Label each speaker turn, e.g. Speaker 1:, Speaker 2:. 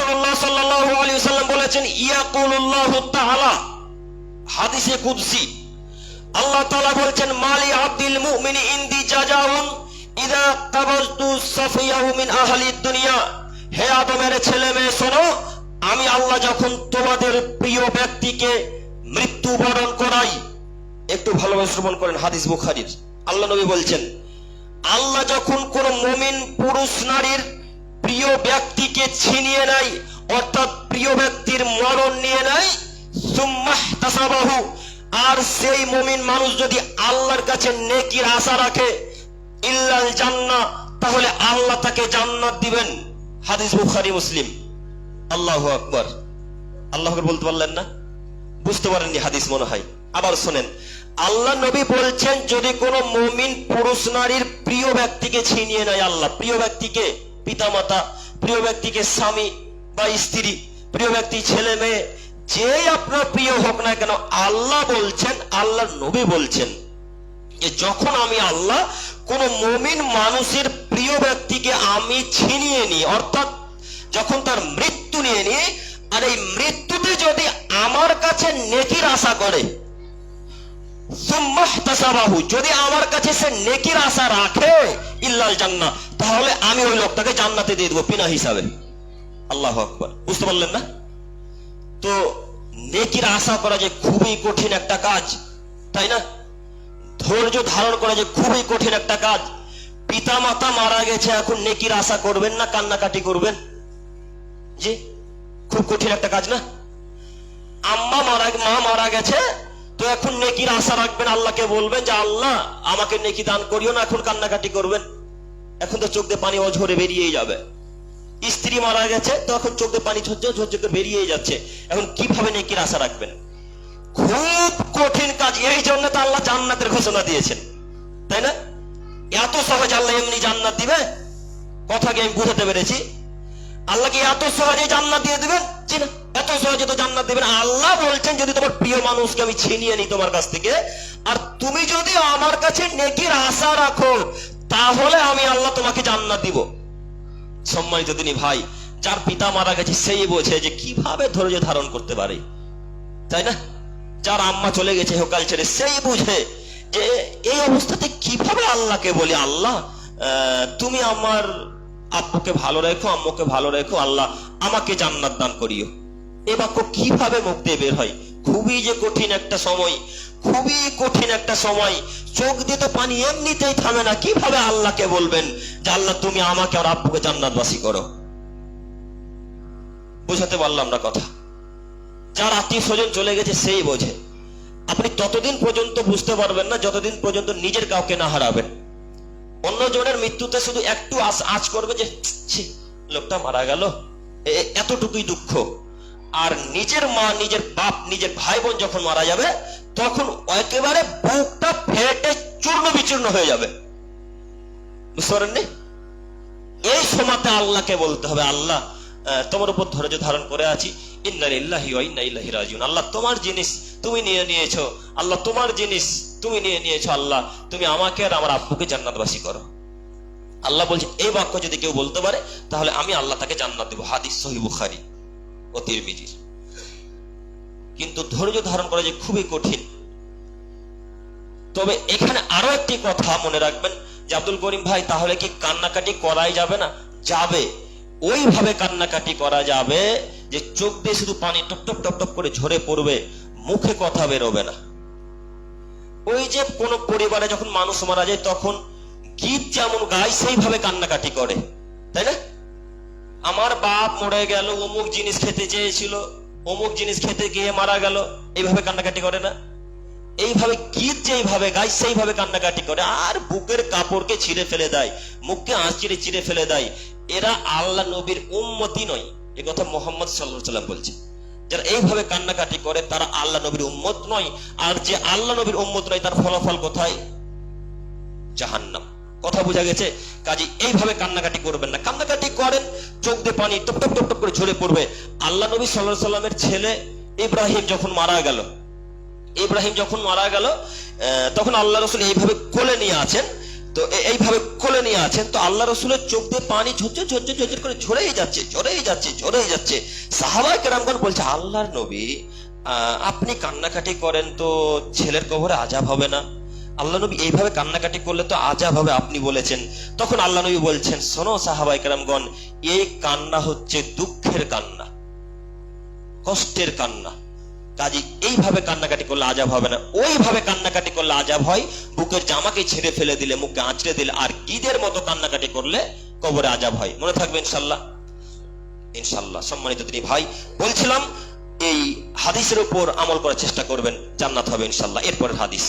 Speaker 1: রাসূলুল্লাহ সাল্লাল্লাহু আলাইহি বলেছেন, ইয়াকুলুল্লাহু তাআলা, হাদিসে কুদসি। আল্লাহ তাআলা মালি মুমিনি ইনদি জাজাউন সাফিয়াহু মিন দুনিয়া। হে আদমের ছেলে মেয়ে, শোনো, আমি আল্লাহ যখন তোমাদের প্রিয় ব্যক্তিকে মৃত্যুবরণ করাই, একটু ভালোভাবে শ্রবণ করেন হাদিস বুখারীর। আল্লাহ নবী বলছেন, আল্লাহ যখন কোন মুমিন পুরুষ নারীর প্রিয় ব্যক্তিকে ছিনিয়ে নেয়, অর্থাৎ প্রিয় ব্যক্তির মরণ নিয়ে নেয় সুম্মাহ তাসাবাহু। আর সেই মুমিন মানুষ যদি আল্লাহর কাছে নেকির আশা রাখে, ইল্লাল জান্নাহ, তাহলে আল্লাহ তাকে জান্নাত দিবেন। হাদিস বুখারী, মুসলিম। আল্লাহু আকবার। আল্লাহ বলতে পারলেন না? বুঝতে পারেননি হাদিস মনে হয়। আবার শোনেন। আল্লাহ নবী বলছেন, যদি কোনো মমিন পুরুষ নারীর প্রিয় ব্যক্তিকে ছিনিয়ে নেয় আল্লাহ, প্রিয় ব্যক্তিকে পিতামাতা, প্রিয় ব্যক্তিকে স্বামী বা স্ত্রী, প্রিয় ব্যক্তি, ছেলে, মেয়ে, যে আপনার প্রিয় হোক না কেন, আল্লাহ বলছেন আল্লাহ নবী বলছেন যে যখন আমি আল্লাহ, কোন মমিন মানুষের প্রিয় ব্যক্তিকে আমি ছিনিয়ে নিই, অর্থাৎ যখন তার মৃত্যু নিয়ে নিই, আর এই মৃত্যুতে যদি আমার কাছে নেকির আশা করে যদি আমার কাছে সে নেকির আশা রাখে, ইল্লাল জান্নাহ, তাহলে আমি ওই লোকটাকে জান্নাতে দিয়ে দেবো, পিনা হিসাবে। আল্লাহ আকবার। বুঝতে পারলেন না? তো নেকির আশা করা যে খুবই কঠিন একটা কাজ, তাই না? ধৈর্য ধারণ করা যে খুবই কঠিন একটা কাজ। পিতা মাতা মারা গেছে, এখন নেকির আশা করবেন না, কান্নাকাটি করবেন? জি, খুব কঠিন একটা কাজ না? আম্মা মারা, মা মারা গেছে তো এখন নেকির আশা রাখবেন, আল্লাহকে বলবেন যে আল্লাহ, আমাকে নেকি দান করিও না, এখন কান্নাকাটি করবেন। এখন তো চোখ দিয়ে পানি অঝরে বেরিয়েই যাবে। স্ত্রী মারা গেছে, তো এখন চোখ দিয়ে পানি ঝরঝর ঝরঝর বেরিয়েই যাচ্ছে। এখন কীভাবে নেকির আশা রাখবেন? খুব কঠিন কাজ, এই জন্য তো আল্লাহ জান্নাতের ঘোষণা দিয়েছেন। তাই না? এত সহজ আল্লাহ এমনি জান্নাত দিবে? কথা কি আমি বুঝাতে পেরেছি? আল্লাহকে এত সহজে জান্নাত দিয়ে দিবেন? জি না। এত সহজে তো জান্নাত দিবেন, আল্লাহ বলছেন, যদি তোমার প্রিয় মানুষকে আমি ছিনিয়ে নিই তোমার কাছ থেকে, আর তুমি যদি আমার কাছে নেকির আশা রাখো, তাহলে আমি আল্লাহ তোমাকে জান্নাত দিব। সম্মানিত তিনি ভাই, যার পিতা মারা গেছে, সেই বোঝে যে কীভাবে ধৈর্য ধারণ করতে পারে। তাই না? যার আম্মা চলে গেছে হোকাল ছেড়ে, সেই বুঝে যে এই অবস্থাতে কীভাবে আল্লাহকে বলি, আল্লাহ তুমি আমার আব্বুকে ভালো রেখো, আম্মুকে ভালো রেখো, আল্লাহ আমাকে জান্নাত দান করিও। এ বাক্য কীভাবে মুখ দিয়ে বের হয়? খুবই যে কঠিন একটা সময়, খুবই কঠিন একটা সময়। চোখ দিয়ে তো পানি এমনিতেই থামে না, কীভাবে আল্লাহকে বলবেন যে, আল্লাহ, তুমি আমাকে আর আব্বুকে জান্নাতবাসী করো? বোঝাতে পারলাম না কথা। যার আত্মীয় স্বজন চলে গেছে, সেই বোঝে। আপনি ততদিন পর্যন্ত বুঝতে পারবেন না, যতদিন পর্যন্ত নিজের কাউকে না হারাবেন। অন্য জনের মৃত্যুতে শুধু একটু আজ করবে যে লোকটা মারা গেল। এতটুকুই দুঃখ। আর নিজের মা, নিজের বাপ, নিজের ভাই বোন যখন মারা যাবে, তখন একেবারে বুকটা ফেটে চূর্ণ বিচূর্ণ হয়ে যাবে। বুঝতে পারেননি? এই সময়তে আল্লাহকে বলতে হবে, আল্লাহ তোমার উপর ধৈর্য ধারণ করে আছি। আল্লাহ, তোমার জিনিস তুমি নিয়ে নিয়েছো। আল্লাহ, তোমার জিনিস তুমি নিয়ে নিয়েছো, আল্লাহ। তুমি আমাকে আর আমার আব্বুকে জান্নাতবাসী করো। আল্লাহ বলছে, এই বাক্য যদি কেউ বলতে পারে, তাহলে আমি আল্লাহ তাকে জান্নাত দেবো। হাদিস সহি বুখারি। ও তিরমিজির। কিন্তু ধৈর্য ধারণ করা যে খুবই কঠিন। তবে এখানে আরও একটি কথা মনে রাখবেন যে আব্দুল করিম ভাই, তাহলে কি কান্নাকাটি করাই যাবে না? যাবে। ওইভাবে কান্নাকাটি করা যাবে যে চোখ দিয়ে শুধু পানি টপ টপ টপ টপ করে ঝরে পড়বে, মুখে কথা বেরোবে না। ওই যে কোনো পরিবারে যখন মানুষ মারা যায়, তখন গীত যেমন গায়, সেইভাবে কান্নাকাটি করে। তাই না? আমার বাপ মরে গেল, অমুক জিনিস খেতে চেয়েছিল, অমুক জিনিস খেতে গিয়ে মারা গেল। এইভাবে কান্নাকাটি করে না? এইভাবে গীত যেইভাবে গায়, সেইভাবে কান্নাকাটি করে। আর বুকের কাপড়কে ছিঁড়ে ফেলে দেয়, মুখকে আঁচিড়ে চিড়ে ফেলে দেয়। এরা আল্লাহ নবীর উম্মতি নয়, এ কথা মোহাম্মদ সাল্লাহ সাল্লাম বলছে। যারা এইভাবে কান্নাকাটি করে, তারা আল্লাহ নবীর উম্মত নয়। আর যে আল্লাহ নবীর উম্মত নয়, তার ফলাফল কোথায়? জাহান্নাম। কথা বোঝা গেছে। কাজে, এইভাবে কান্নাকাটি করবেন না। কান্নাকাটি করেন, চোখ দিয়ে পানি টপ টপ টপ করে ঝরে পড়বে। আল্লাহ নবী সাল্লাহ সাল্লামের ছেলে ইব্রাহিম যখন মারা গেল, ইব্রাহিম যখন মারা গেল তখন আল্লাহ রসুল এইভাবে কোলে নিয়ে আছেন। তো এইভাবে কোলে নিয়ে আছেন, তো আল্লাহ রসুলের চোখ দিয়ে পানি ঝরঝর ঝরঝর ঝরঝর করে ঝরেই যাচ্ছে ঝরেই যাচ্ছে ঝরেই যাচ্ছে। সাহাবাই কেরামগণ বলছে, আল্লাহর নবী আপনি কান্নাকাটি করেন তো ছেলের কবরে আজাব হবে না? আল্লাহ নবী এইভাবে কান্নাকাটি করলে তো আজাব হবে আপনি বলেছেন। তখন আল্লাহ নবী বলছেন সোনো সাহাবাই এই কান্না হচ্ছে দুঃখের কান্না, কষ্টের কান্না। কাজী এইভাবে কান্নাকাটি করলে আজাব হবে না। ওইভাবে কান্নাকাটি করলে আজাব হয়, বুকের জামাকে ছেড়ে ফেলে দিলে, মুখকে আঁচড়ে দিলে, আর গিদের মতো কান্নাকাটি করলে কবরে আজাব হয়। মনে থাকবে ইনশাল্লাহ? ইনশাল্লাহ। সম্মানিত তিনি ভাই, বলছিলাম, এই হাদিসের উপর আমল করার চেষ্টা করবেন, জান্নাত হবে ইনশাল্লাহ। এরপরের হাদিস।